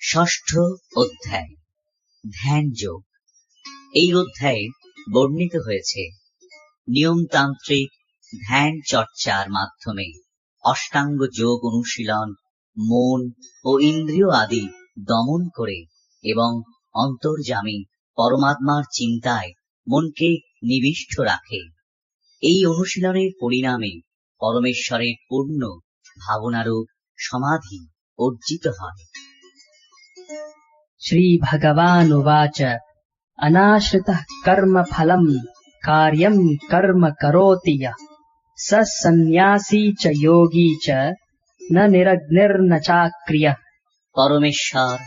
ষষ্ঠ অধ্যায়, ধ্যান যোগ। এই অধ্যায়ে বর্ণিত হয়েছে, নিয়মতান্ত্রিক ধ্যান চর্চার মাধ্যমে অষ্টাঙ্গ যোগ অনুশীলন, মন ও ইন্দ্রিয় আদি দমন করে এবং অন্তর্যামী পরমাত্মার চিন্তায় মনকে নিবিষ্ট রাখে। এই অনুশীলনের পরিণামে পরমেশ্বরের পূর্ণ ভাবনারূপ সমাধি অর্জিত হয়। श्रीभगवानुवाच अनाश्रितः कर्मफलम् कार्यम् कर्म करोति यः स सन्न्यासी च योगी च न निरग्निर्न चाक्रियः পরমেশ্বর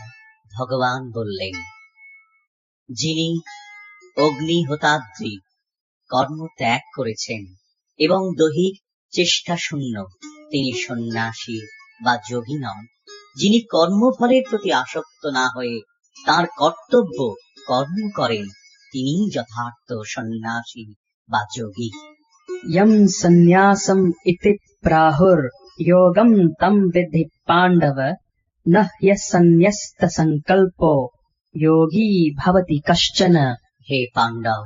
ভগবান বললেন যিনি অগ্নিহোতাদ্রি কর্ম ত্যাগ করেছেন এবং দৈহিক চেষ্টা শূন্য তিনি সন্ন্যাসী বা যোগী নন যিনি কর্মফলের প্রতি আসক্ত না হয়ে তার কর্তব্য কর্ম করেন তিনি যথার্থ সন্ন্যাসী বা যোগী। ইয়ম সন্ন্যাসম ইতি প্রাহুর যোগম তম বিধি পাণ্ডব ন সন্ন্যস্ত সংকল্প যোগী ভবতি কশ্চন। হে পাণ্ডব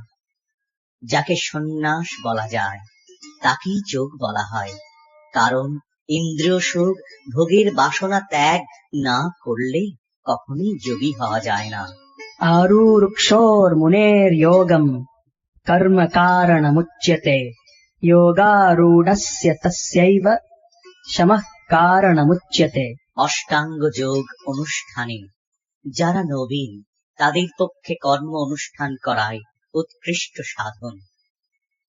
যাকে সন্ন্যাস বলা যায় তাকেই যোগ বলা হয় কারণ ইন্দ্রিয় সুখ ভোগের বাসনা ত্যাগ না করলে কখনই যোগী হওয়া যায় না। আরুরুক্ষোর মুনের যোগম কর্ম কারণ মুচ্যতে যোগারূঢ়স্য তস্যৈব শম কারণ মুচ্যতে অষ্টাঙ্গ যোগ অনুষ্ঠানে। যারা নবীন তাদের পক্ষে কর্ম অনুষ্ঠান করায় উৎকৃষ্ট সাধন।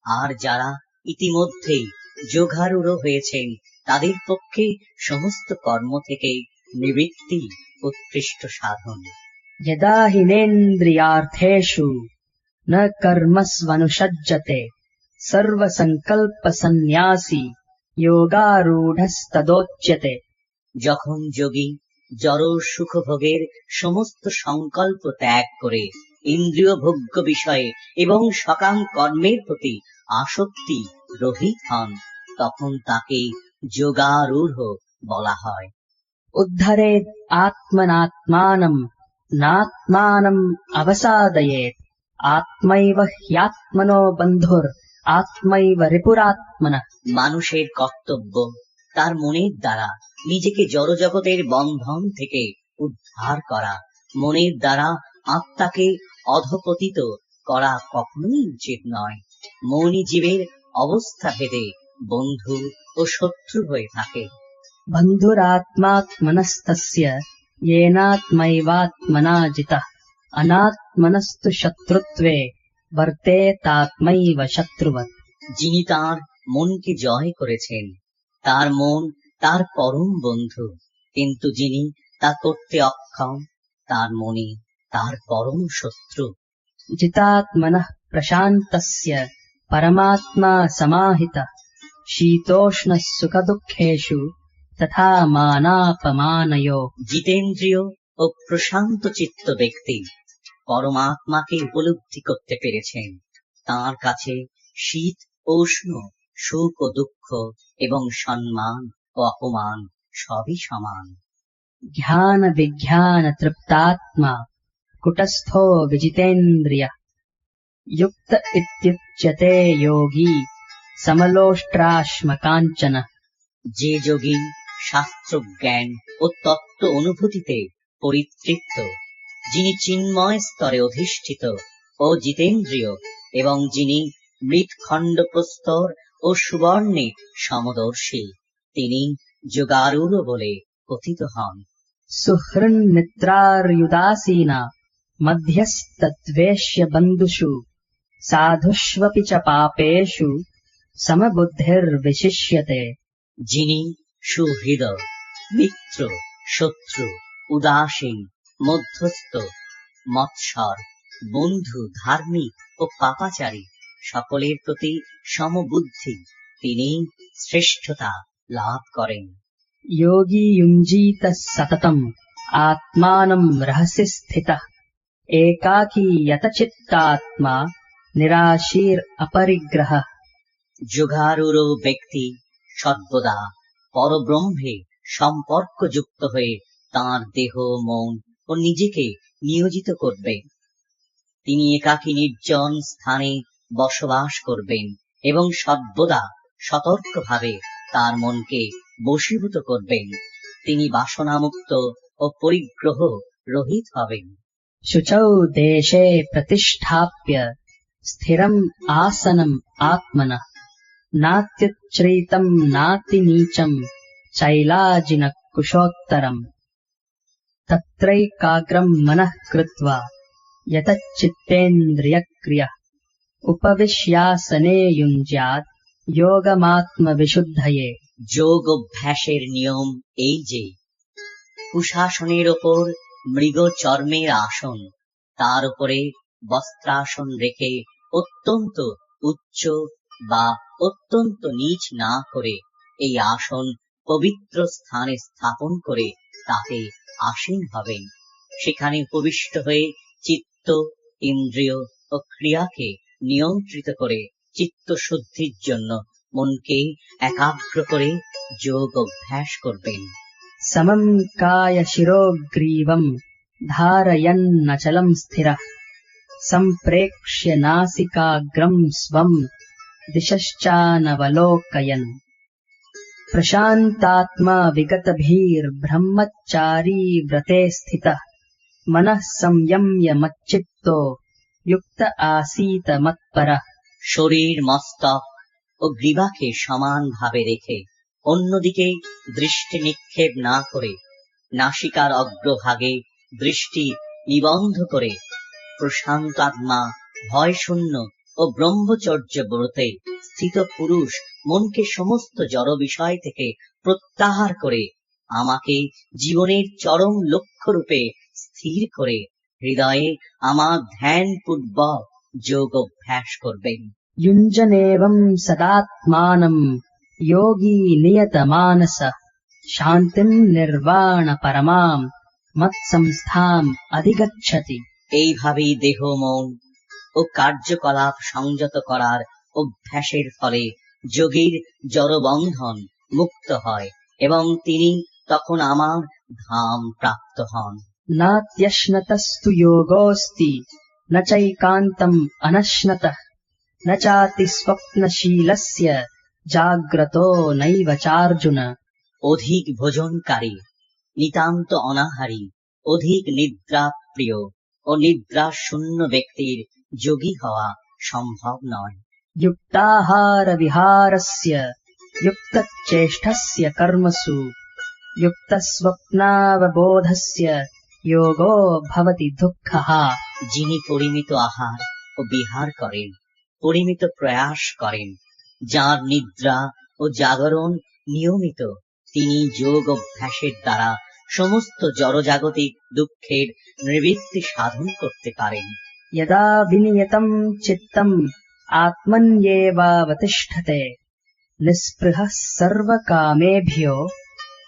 আর যারা ইতিমধ্যেই যোগারূঢ় হয়েছেন তাদের পক্ষে সমস্ত কর্ম থেকে নিবৃত্তি উৎকৃষ্ট সাধন। যদা হীনেন্দ্রিয়ার্থেশু ন কর্মস্বনুসজ্জতে সর্বসংকল্প সন্ন্যাসী যোগারূঢ়স্তদোচ্যতে। যখন যোগী জড় সুখভোগের সমস্ত সংকল্প ত্যাগ করে ইন্দ্রিয় ভোগ্য বিষয়ে এবং সকাম কর্মের প্রতি আসক্তি রহিত হন তখন তাকে যোগারূঢ় বলা হয়। উদ্ধারে আত্মনাত্মানম, নাত্মানম অবসাদয়ে আত্মৈব হ্যাত্মনো বন্ধুর, আত্মৈব রিপুরাত্মন। মানুষের কর্তব্য, তার মনের দ্বারা নিজেকে জড়জগতের বন্ধন থেকে উদ্ধার করা। মনের দ্বারা আত্মাকে অধপতিত করা কখনোই উচিত নয়। মনি জীবের অবস্থা ভেদে বন্ধু ও শত্রু হয়ে থাকে बन्धुरात्मात्मनस्तस्य येनात्मैवात्मना जितः अनात्मनस्तु शत्रुत्वे वर्तेतात्मैव शत्रुवत् যিনি তার মনকে জয় করেছেন তার মন তার পরম বন্ধু কিন্তু যিনি তা করতে অক্ষম তার মনে তার পরম শত্রু जितात्मनः प्रशान्तस्य परमात्मा समाहितः शीतोष्णः सुखदुःखेषु तथा मानापमानयो জিতেন্দ্রীয় ও প্রশান্ত চিত্ত ব্যক্তি পরমাত্মাকে উপলব্ধি করতে পেরেছেন তার কাছে শীত ও উষ্ণ সুখ ও দুঃখ এবং সম্মান ও অপমান সবই সমান ज्ञानविज्ञानतृप्तात्मा कुटस्थो विजितेन्द्रियः युक्त इत्युच्यते योगी সমলোষ্ট্রাশ্ম কাঞ্চন যে যোগী শাস্ত্র জ্ঞান ও তত্ত্ব অনুভূতিতে পরিতৃপ্ত, যিনি চিন্ময় স্তরে অধিষ্ঠিত ও জিতেন্দ্রীয় এবং যিনি মৃৎখণ্ড প্রস্তর ও সুবর্ণে সমদর্শী, তিনি যোগারুর বলে কথিত হন। সুহৃন্মিত্রার্যুদাসীনা মধ্যস্তদ্বেষ্য বন্ধুষু সাধুষ্বপি চ পাপেশু সমবুদ্ধের বিশিষ্যতে যিনি সুহৃদ মিত্র শত্রু উদাসীন মধ্যস্থ মৎসর বন্ধু ধার্মিক ও পাপাচারী, সকলের প্রতি সমবুদ্ধি, তিনি শ্রেষ্ঠতা লাভ করেন। যোগী ইঞ্জিত সততম আত্মানম রহস্য স্থিত একাকী আত্মা নিরাশীর অপরিগ্রহ যুগারুরো ব্যক্তি সর্বদা পরব্রহ্মে সম্পর্ক যুক্ত হয়ে তার দেহ, মন ও নিজেকে নিয়োজিত করবে। তিনি একাকি নির্জন স্থানে বসবাস করবেন এবং সর্বদা সতর্কভাবে তার মনকে বশীভূত করবেন। তিনি বাসনামুক্ত ও পরিগ্রহ রহিত হবেন। শুচৌ দেশে প্রতিষ্ঠাপ্য স্থিরম আসনম আত্মনা। నాత్యుచ్ఛ్రైతం నాతి నీచం చైలాజిన కుశోత్తరం తత్రైకాగ్రం మనః উপবিশ্যাসনে যুঞ্জাত যোগমাত্মবিশুদ্ধয়ে যোগ অভ্যাসের নিয়ম এই যে, কুশাসনের ওপর মৃগ চর্মের আসন, তার উপরে বস্ত্রাসন রেখে অত্যন্ত উচ্চ বা অত্যন্ত নিচ না করে এই আসন পবিত্র স্থানে স্থাপন করে তাতে আসীন হবেন। সেখানে উপবিষ্ট হয়ে চিত্ত, ইন্দ্রিয় ও ক্রিয়াকে নিয়ন্ত্রিত করে চিত্ত শুদ্ধির জন্য মনকে একাগ্র করে যোগ অভ্যাস করবেন। সমম কায় শিরোগ্রীবম ধারয়ন্নচলম স্থির। সম্প্রেক্ষ্য নাসিকাগ্রম স্বম स्वम् दिशश्चानवलोकयन् प्रशान्तात्मा विगतभिर्ब्रह्मचारी व्रते स्थितः मनः संयम्य मच्चित्तो युक्त आसीत मत्परः শরীর মস্তক ও গ্রীবাকে সমানভাবে রেখে অন্যদিকে দৃষ্টি নিক্ষেপ না করে নাসিকার অগ্রভাগে দৃষ্টি নিবন্ধ করে প্রশান্ত আত্মা ভয় শূন্য ও ব্রহ্মচর্য ব্রতে স্থিত পুরুষ মনকে সমস্ত জড় বিষয় থেকে প্রত্যাহার করে আমাকে জীবনের চরম লক্ষ্য রূপে স্থির করে হৃদয়ে আমার ধ্যান পূর্বক যোগ অভ্যাস করবেন युञ्जनेवम् सदात्मानम् योगी नियतमानसः शान्तिम् निर्वाणपरमाम् मत्संस्थाम् अधिगच्छति এইভাবেই দেহ মন ও কার্যকলাপ সংযত করার অভ্যাসের ফলে যোগীর জড়বন্ধন মুক্ত হয় এবং তিনি তখন আমার ধাম প্রাপ্ত হন। না ত্যশ্নতস্তু যোগস্তি না চৈকান্তম অনশ্নত না চাতি স্বপ্নশীলস্য জাগ্রত নৈব চার্জুন। অধিক ভোজনকারী নিতান্ত অনাহারী অধিক নিদ্রা প্রিয় ও নিদ্রা শূন্য ব্যক্তির যোগী হওয়া সম্ভব নয় युक्ताहारविहारस्य युक्तचेष्टस्य कर्मसु युक्तस्वप्नावबोधस्य योगो भवति दुःखः যিনি পরিমিত আহার ও বিহার করেন পরিমিত প্রয়াস করেন যার নিদ্রা ও জাগরণ নিয়মিত তিনি যোগ অভ্যাসের দ্বারা সমস্ত জড়জাগতিক দুঃখের নিবৃত্তি সাধন করতে পারেন यदा विनियतम् चित्तम् आत्मन्येवावतिष्ठते निःस्पृहः सर्वकामेभ्यो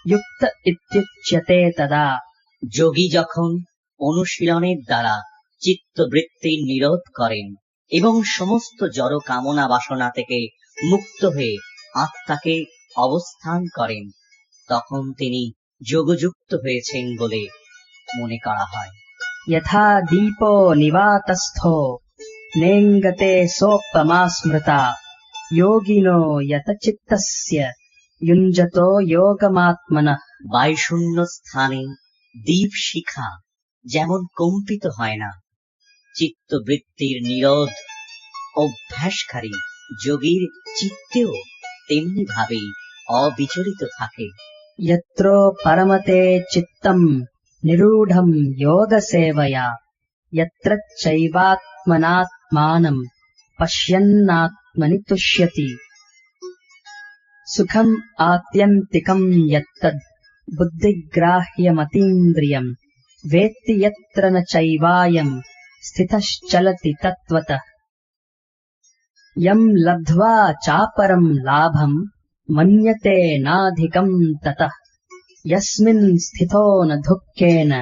युक्त इत्युच्यते तदा যোগী যখন অনুশীলনের দ্বারা চিত্তবৃত্তির নিরোধ করেন এবং সমস্ত জড় কামনা বাসনা থেকে মুক্ত হয়ে আত্মাকে অবস্থান করেন তখন তিনি যোগযুক্ত হয়েছেন বলে মনে করা হয় यथा दीपो निवातस्थो नेङ्गते सोपमा स्मृता योगिनो यतचित्तस्य युञ्जतो योगमात्मनः বায়ুশূন্য স্থানে দীপ শিখা যেমন কম্পিত হয় না চিত্তবৃত্তির নিরোধ অভ্যাসকারী যোগীর চিত্তেও তেমনি ভাবেই অবিচলিত থাকে यत्रो परमते चित्तम् निरूढम् योगसेवया। यत्र चैवात्मनात्मानम् पश्यन्नात्मनि तुष्यति। सुखम् आत्यन्तिकम् यत्तद् बुद्धिग्राह्यमतीन्द्रियम्। वेत्ति यत्र न चैवायम् स्थितश्चलति तत्त्वतः। यम् लब्ध्वा चापरम् लाभम् मन्यते नाधिकम् ततः यस्मिन् स्थितो न दुःखेन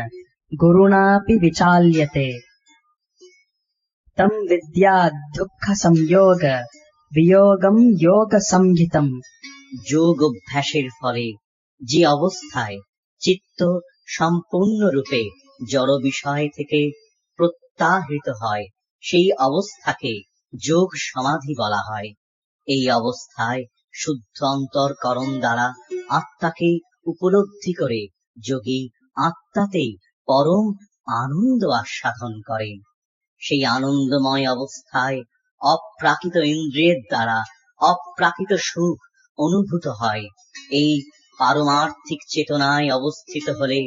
गुरुणापि विचाल्यते तम् विद्यात् दुःखसंयोग वियोगम् योगसंहितम् যোগ অভ্যাসের ফলে যে অবস্থায় চিত্ত সম্পূর্ণরূপে জড় বিষয় থেকে প্রত্যাহৃত হয় সেই অবস্থাকে যোগ সমাধি বলা হয় এই অবস্থায় শুদ্ধ অন্তরকরণ দ্বারা আত্মাকে উপলব্ধি করে যোগী আত্মাতেই পরম আনন্দ আস্বাদন করেন সেই আনন্দময় অবস্থায় অপ্রাকৃত ইন্দ্রিয়ের দ্বারা অপ্রাকৃত সুখ অনুভূত হয়। এই পারমার্থিক চেতনায় অবস্থিত হলে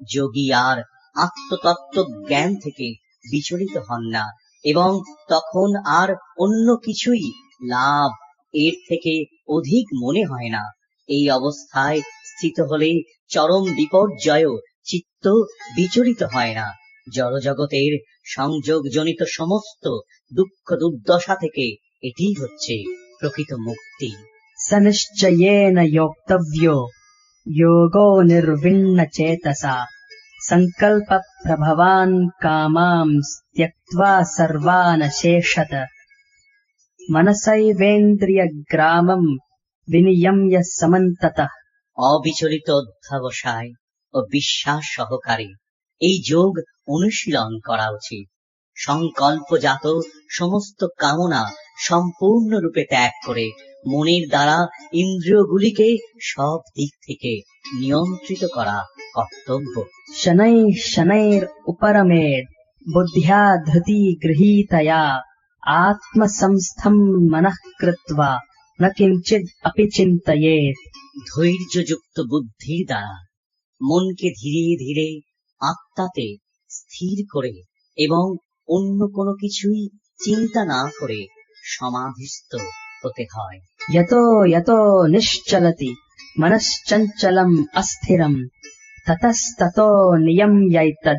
যোগী আর আত্মতত্ত্ব জ্ঞান থেকে বিচলিত হন না এবং তখন আর অন্য কিছুই লাভ এর থেকে অধিক মনে হয় না। এই অবস্থায় স্থিত হলে চরম বিপর্যয়ও চিত্ত বিচরিত হয় না। জড়জগতের সংযোগজনিত সমস্ত দুঃখ দুর্দশা থেকে এটি হচ্ছে প্রকৃত মুক্তি। সনিশ্চয়েন যোক্তব্য চেতসা সংকল্প প্রভবান কামাম ত্যক্তা সর্বান শেষত মনসৈবেন্দ্রিয় গ্রামম বিনিয়ম্য সমন্ততঃ অবিচলিত অধ্যাবসায় ও বিশ্বাস সহকারে এই যোগ অনুশীলন করা উচিত। সংকল্পজাত সমস্ত কামনা সম্পূর্ণরূপে ত্যাগ করে মনের দ্বারা ইন্দ্রিয়গুলিকে সব দিক থেকে নিয়ন্ত্রিত করা কর্তব্য। শনৈ শনৈর উপরমে বুদ্ধিয়া ধৃতি গৃহীতয়া, আত্মসংস্থম মনঃ কৃত্বা ধৈর্যযুক্ত বুদ্ধি দ্বারা মনকে ধীরে ধীরে আত্মাতে স্থির করে এবং অন্য কোনো কিছুই চিন্তা না করে সমাধিস্থ হতে হয়। যত যত নিশ্চলতি মনশ্চঞ্চলম অস্থিরম ততস্তত নিয়ম যৈতদ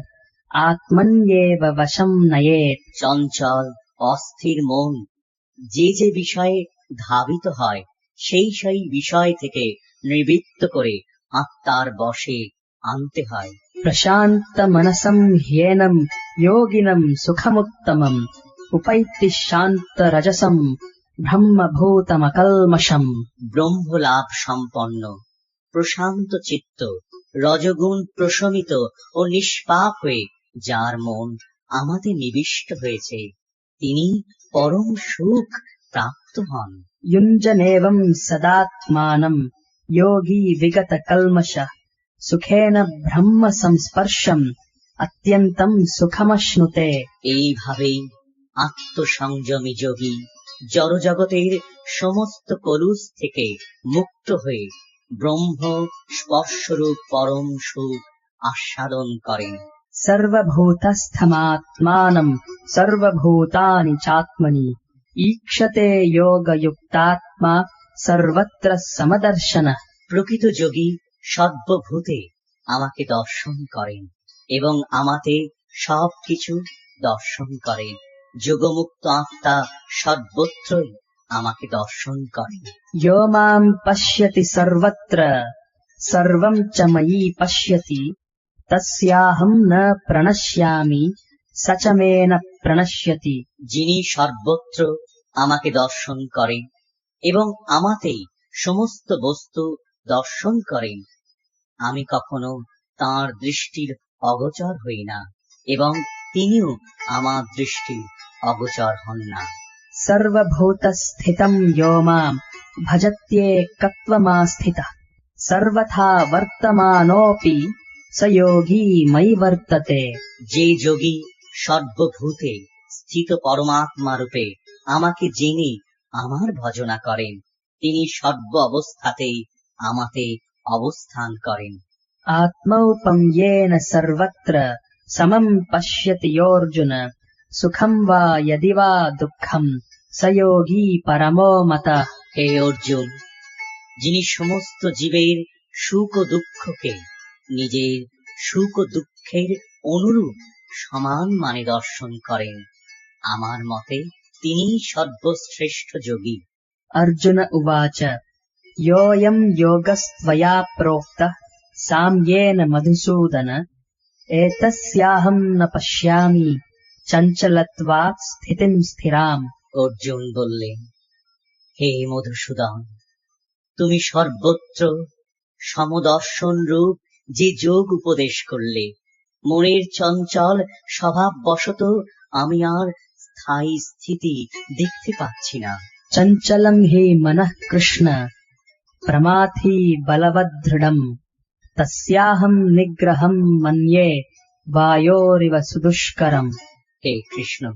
আত্মন্যেব বশম নয়েত। চঞ্চল অস্থির মন যে যে বিষয়ে ধাবিত হয় সেই সেই বিষয় থেকে নিবৃত্ত করে আত্মার বসে আনতে হয়। প্রশান্ত মনসম হেনম যোগিনম সুখমুত্তমম উপৈতি শান্ত রজসম ব্রহ্মভূতম কলমশম ব্রহ্মলাভ সম্পন্ন প্রশান্ত চিত্ত রজগুণ প্রশমিত ও নিষ্পাপ হয়ে যার মন আমাদের নিবিষ্ট হয়েছে তিনি পরম সুখ প্রাপ্ত হন युञ्जनेवम् सदात्मानम् योगी विगतकल्मषः सुखेन ब्रह्म संस्पर्शम् अत्यन्तम् सुखमश्नुते এইভাবেই আত্মসংযমী যোগী জড়জগতের সমস্ত কলুষ থেকে মুক্ত হয়ে ব্রহ্ম স্পর্শরূপ পরম সুখ আস্বাদন করেন सर्वभूतस्थमात्मानम् सर्वभूतानि चात्मनि ঈক্ষতে যোগযুক্তাত্মা সর্বত্র সমদর্শন প্রকৃত যোগী সর্বভূতে আমাকে দর্শন করেন এবং আমাতে সব কিছু দর্শন করেন। যোগমুক্ত আত্মা সর্বত্রই আমাকে দর্শন করেন। যো মাম পশ্যতি সর্বত্র সর্বম চ ময়ী পশ্যতি তস্যাহম না প্রণশ্যামি। সাচামেনা প্রাণাস্যতি যিনি সর্বত্র আমাকে দর্শন করেন এবং আমাতেই সমস্ত বস্তু দর্শন করেন আমি কখনো তার দৃষ্টির অগোচর হই না এবং তিনিও আমার দৃষ্টি অগোচর হন না। সর্বভূত স্থিতম সর্বভূতস্থিতম ভজত্যে কত্বমা স্থিত সর্বথা বর্তমানোপি সয়োগী ময়ি বর্ততে। যে যোগী সর্বভূতে স্থিত পরমাত্মা রূপে আমাকে জেনে আমার ভজনা করেন তিনি সর্ব অবস্থাতেই আমাতে অবস্থান করেন। আত্মৌপম্যেন সর্বত্র সমম পশ্যতি অর্জুন সুখম বা যদি বা দুঃখম সয়োগী পরমো মত। হে অর্জুন যিনি সমস্ত জীবের সুখ ও দুঃখকে নিজের সুখ ও দুঃখের অনুরূপ সমান মানে দর্শন করেন। আমার মতে তিনি সর্বশ্রেষ্ঠ যোগী। অর্জুন উবাচ ইয়ম যোগস্ত্বয়া প্রোক্ত সাম্যেন মধুসূদন এতস্যাহম ন পশ্যামি চঞ্চলত্বা স্থিরাম অর্জুন বললেন হে মধুসূদন তুমি সর্বত্র সমদর্শন রূপ যে যোগ উপদেশ করলে মনের চঞ্চল স্বভাব স্বভাববশত আমি আর স্থায়ী স্থিতি দেখতে পাচ্ছি না। চঞ্চলম হে মন কৃষ্ণ প্রমাথি বলবদৃঢ়ম তস্যাহম নিগ্রহম মন্যে বায়োরিব সুদুষ্করম। হে কৃষ্ণ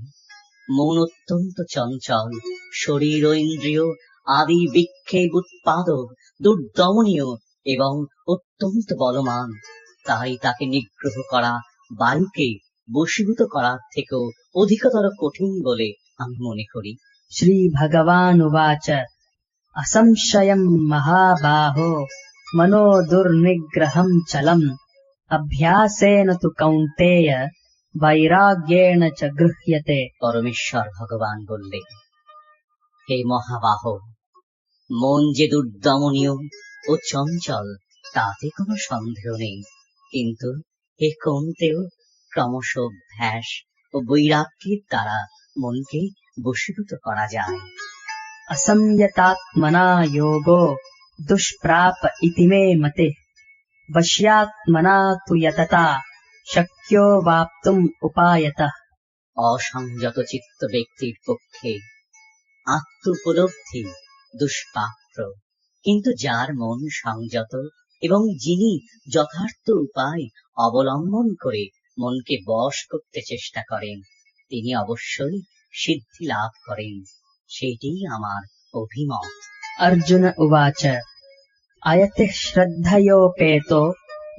মন অত্যন্ত চঞ্চল শরীর ইন্দ্রিয় আদি বিক্ষেপ উৎপাদক দুর্দমনীয় এবং অত্যন্ত বলমান তাই তাকে নিগ্রহ করা বায়ুকে বশীভূত করার থেকেও অধিকতর কঠিন বলে আমি মনে করি। শ্রী ভগবান উবাচ অসংশয় মহাবাহ মনো দুর্নিগ্রহ চলম। অভ্যাসেন তু কৌন্তেয় বৈরাগ্যেণ চ গৃহ্যতে। পরমেশ্বর ভগবান বললে হে মহাবাহ মন যে দুর্দমনীয় ও চঞ্চল তাতে কোনো সন্দেহ নেই। কিন্তু এ কমতেও ক্রমশ অভ্যাস ও বৈরাগ্যের দ্বারা মনকে বশীভূত করা যায়। অসংযতাত্মনা দুষ্প্রাপ ইতি মে মতে। বশ্যাত্মনা তু যততা শক্য বাপ্তুম উপায়ত। অসংযত চিত্ত ব্যক্তির পক্ষে আত্ম উপলব্ধি দুষ্পাপ্র কিন্তু যার মন সংযত এবং যিনি যথার্থ উপায় অবলম্বন করে মনকে বশ করতে চেষ্টা করেন তিনি অবশ্যই সিদ্ধি লাভ করেন। সেটি আমার অভিমত। অর্জুন উবাচ আয়তে শ্রদ্ধয়োপেত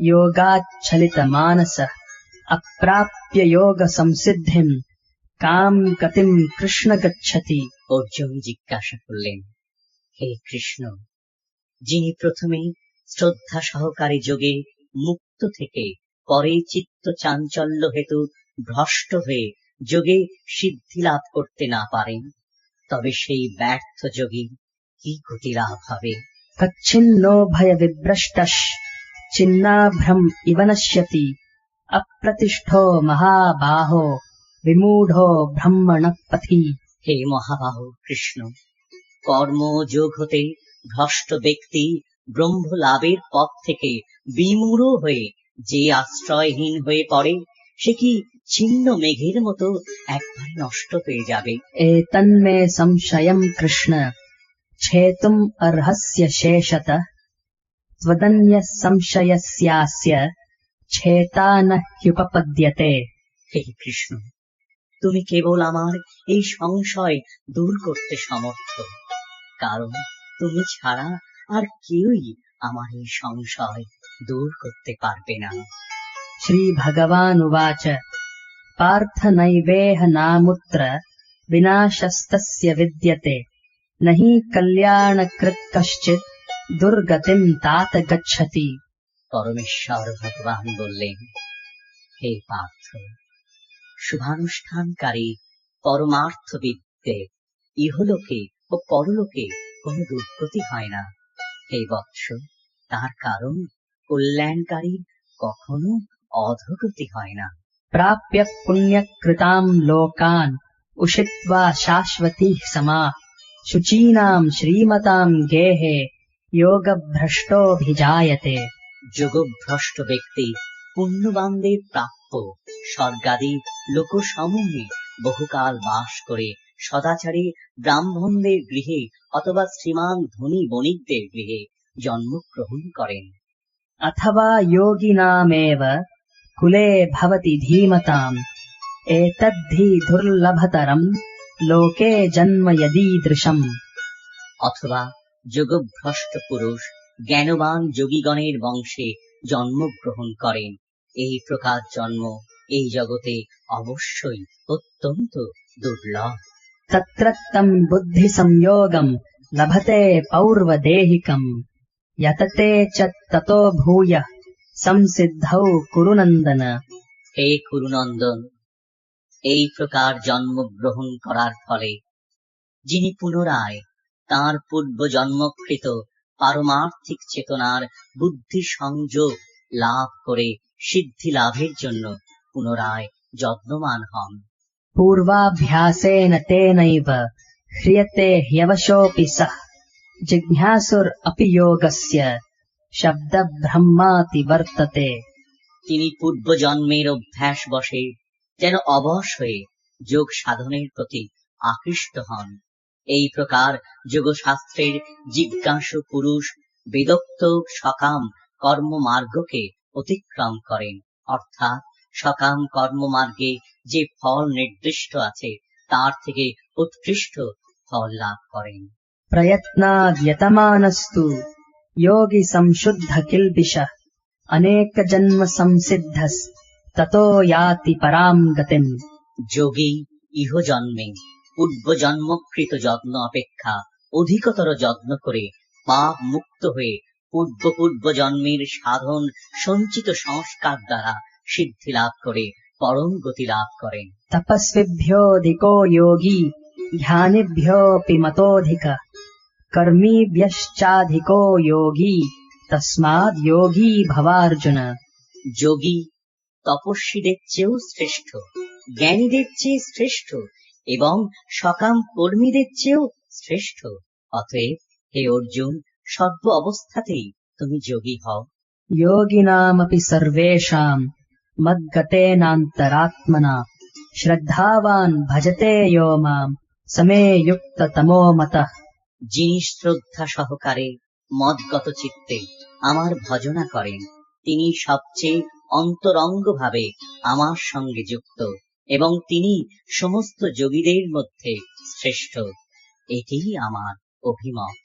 যোগাচ্ছলিত মানস অপ্রাপ্য যোগ সংসিদ্ধি কাম কতিম কৃষ্ণ গচ্ছতি। অর্জুন জিজ্ঞাসা করলেন হে কৃষ্ণ যিনি প্রথমে শ্রদ্ধা সহকারী যোগে মুক্ত থেকে পরে চিত্ত চাঞ্চল্য হেতু ভ্রষ্ট হয়ে যোগে সিদ্ধি লাভ করতে না পারেন। তবে সেই ব্যর্থ যোগী কি গতি লাভ হবে? তচ্ছিন্ন ভয় বিভ্রষ্ট চিন্নাভ্রম ইবনশ্যতি অপ্রতিষ্ঠ মহাবাহ বিমূঢ় ব্রহ্মণ পথি হে মহাবাহ কৃষ্ণ কর্ম যোগ হতে ভ্রষ্ট ব্যক্তি ব্রহ্মলাভের পথ থেকে বিমূঢ় হয়ে যে আশ্রয়হীন হয়ে পড়ে সে কি ছিন্ন মেঘের মতো একবার নষ্ট হয়ে যাবে? তন্মে কৃষ্ণ ছেতুম অর্হস্য শেষত সংশয়স্যাস্য হে কৃষ্ণ তুমি কেবল আমার এই সংশয় দূর করতে সমর্থ। কারণ তুমি ছাড়া আর কেউই আমার এই সংশয় দূর করতে পারবে না। শ্রী ভগবান উবাচ, পার্থ নৈবেহ নামুত্র, বিনাশস্তস্য বিদ্যতে, নহি কল্যাণ কৃত কশ্চিৎ দুর্গতিম তাত গচ্ছতি। পরমেশ্বর ভগবান বললেন, হে পার্থ, শুভানুষ্ঠানকারী পরমার্থবিদ্যে ইহলোকে ও পরলোকে কোন দুর্গতি হয় না। হে বৎস তার কারণ কল্যাণকারী কখনো অধগতি হয় না। প্রাপ্য পুণ্য কৃতাম লোকান উষিত্বা শাশ্বতী সমা। শুচীনাম শ্রীমতাম গেহে যোগ যোগভ্রষ্টভিজায়তে। যোগভ্রষ্ট ব্যক্তি পুণ্যবানদের প্রাপ্য স্বর্গাদি লোকসমূহে বহুকাল বাস করে সদাচারী ব্রাহ্মণদের গৃহে অথবা শ্রীমান ধনী বণিকদের গৃহে জন্মগ্রহণ করেন। অথবা যোগী যোগিনামেব কুলে ভবতি ধীমতাম এতদ্ধি দুর্লভতরম, লোকে জন্ম যদীদৃশম অথবা যোগভ্রষ্ট পুরুষ, জ্ঞানবান যোগীগণের বংশে জন্মগ্রহণ করেন। এই প্রকার জন্ম এই জগতে অবশ্যই অত্যন্ত দুর্লভ। तत्रत्तम् बुद्धिसंयोगम् लभते पौर्वदेहिकम् यतते च ततो भूयः संसिद्धौ कुरु नन्दन হে কুরুনন্দন এই প্রকার জন্মগ্রহণ করার ফলে যিনি পুনরায় তার পূর্ব জন্মকৃত পারমার্থিক চেতনার বুদ্ধি সংযোগ লাভ করে সিদ্ধি লাভের জন্য পুনরায় যত্নমান হন पूर्वाभ्यासेन तेनैव ह्रियते ह्यवशोऽपि सः जिज्ञासुरपि योगस्य शब्दब्रह्माति वर्तते তিনি পূর্বজন্মের অভ্যাস বসে যেন অবশ হয়ে যোগ সাধনের প্রতি আকৃষ্ট হন এই প্রকার যোগশাস্ত্রের জিজ্ঞাসু পুরুষ বেদোক্ত সকাম কর্মমার্গকে অতিক্রম করেন অর্থাৎ সকাম কর্মমার্গে যে ফল নির্দিষ্ট আছে তার থেকে উৎকৃষ্ট ফল লাভ করেন। প্রয়ত্নাদ্যতমানস্তু। যোগী সংশুদ্ধ কিলবিষ অনেক জন্ম সংসিদ্ধ ততো ইয়াতি পরাম গতিম। যোগী ইহ জন্মে পূর্ব জন্মকৃত যত্ন অপেক্ষা অধিকতর যত্ন করে পাপ মুক্ত হয়ে পূর্ব পূর্ব জন্মের সাধন সঞ্চিত সংস্কার দ্বারা সিদ্ধি লাভ করে পরম গতি লাভ করেন যোগী যোগী তসমাদ যোগী ভবার্জুন। যোগী তপস্বীদের চেয়েও শ্রেষ্ঠ জ্ঞানীদের চেয়ে শ্রেষ্ঠ এবং সকাম কর্মীদের চেয়েও শ্রেষ্ঠ। অতএব হে অর্জুন সর্ব অবস্থাতেই তুমি যোগী হও। যোগী নাম সর্বেশাম। मद्गतेनान्तरात्मना श्रद्धावान् भजते यो माम् समे युक्ततमो मतः যিনি শ্রদ্ধা সহকারে মদগত চিত্তে আমার ভজনা করেন তিনি সবচেয়ে অন্তরঙ্গ ভাবে আমার সঙ্গে যুক্ত এবং তিনি সমস্ত যোগীদের মধ্যে শ্রেষ্ঠ এটিই আমার অভিমত